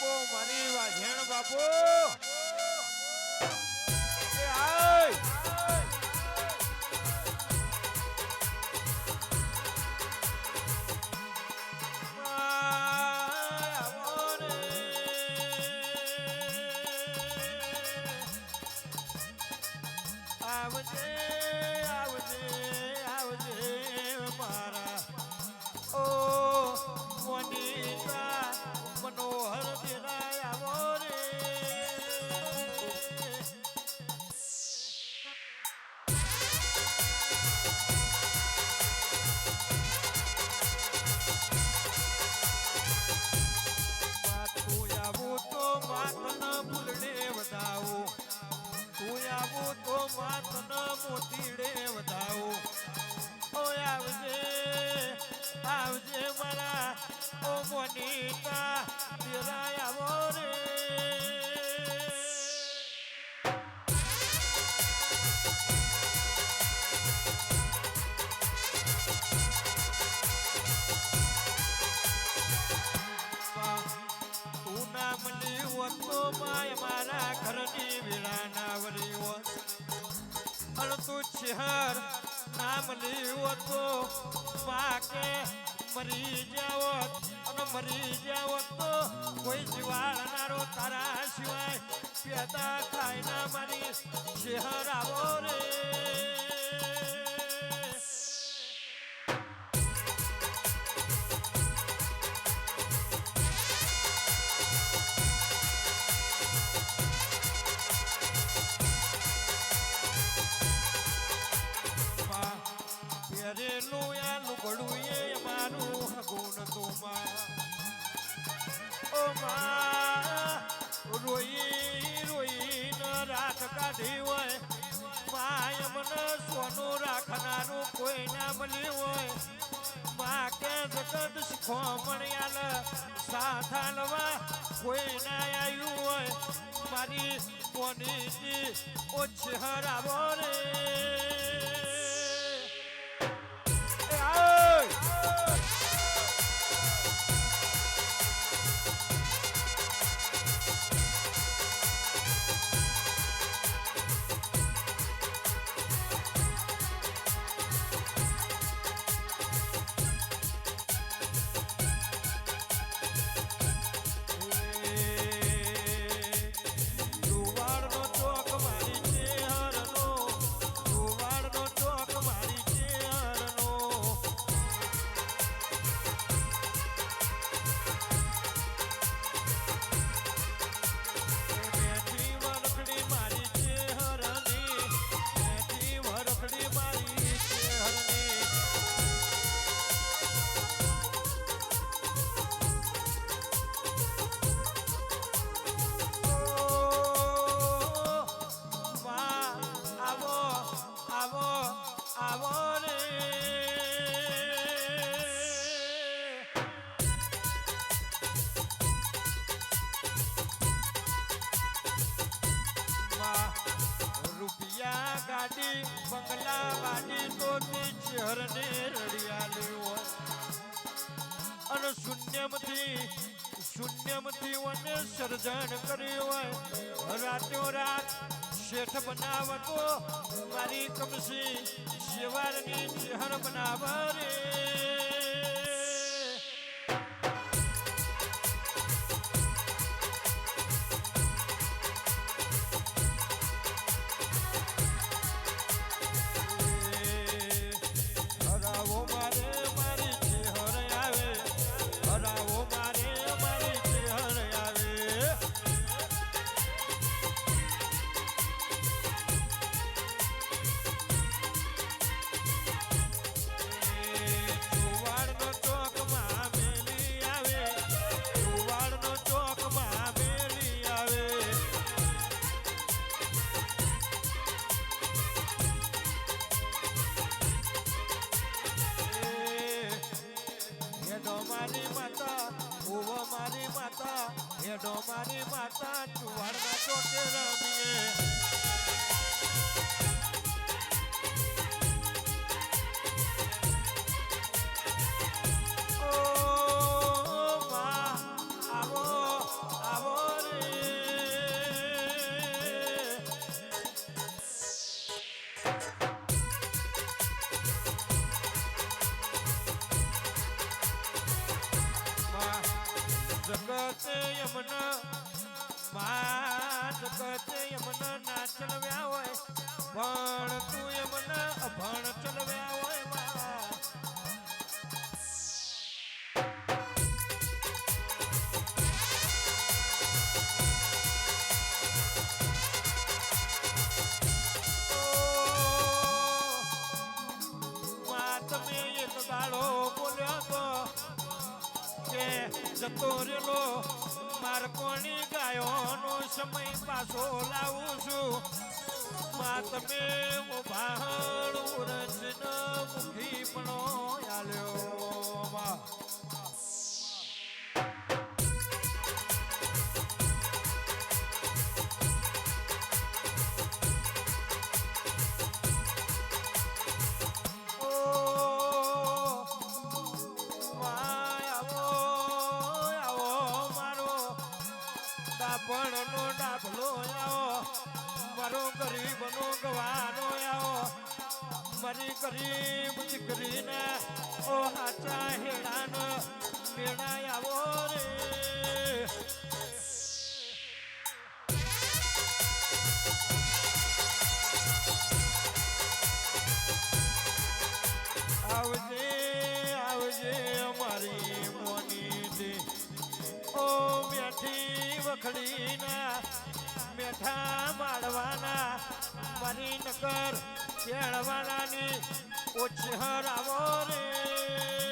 બાપુ મારી વાઘેણ બાપુ. મારા ઓ મોનિકા તેરા આવો રે તું માય મારા ઘરની વેળા ના વળી હોત. અને તું શહેર ના મળી હોત તો મા કે મરી જાવત, અને મરી જાવત તો કોઈ જીવાડનારો તારા સિવાય પેદા થાય ના મારી. શહેર કાઢી હોય માય મને સોનું રાખનારું કોઈ ના મળ્યું હોય. માં કે જગત શીખો મળ્યા સાથ હાલવા કોઈ ના આવ્યું હોય. મારી કોની ઓછી હરાવો રે. ગાડી બંગલા ગાડી તો તે શહેરને રડિયાલી હોય અને શૂન્યમથી શૂન્યમથી વને સર્જન કર્યું હોય. રાત્યો રાત શેઠ બનાવતો, મારી કમસી શિવારની ચહેર બનાવ રે માતા. હેડો મારી માતા ચુવાડના ચોકે રમીએ. જગતે યમના મા જગતે યમના ના ચલવ્યા હોય પણ તું યમના, અભણ ચલવ્યા હોય મા દાડો બોલ્યો તો કે જતો રેલો માર કોણી ગાયોનો સમય પાછો લાવું છું. મા તમે ભાળ ડાપણનો ડાભલો આવો, મારો ગરીબનો ગવાનો આવો. મારી ગરીબ દીકરીને, ઓ હાચા હેડાનો મેળા આવો રે. વખડીના મેઠા માળવાના મારી નકર કેળવાનાની ઓછી હરાવો રે.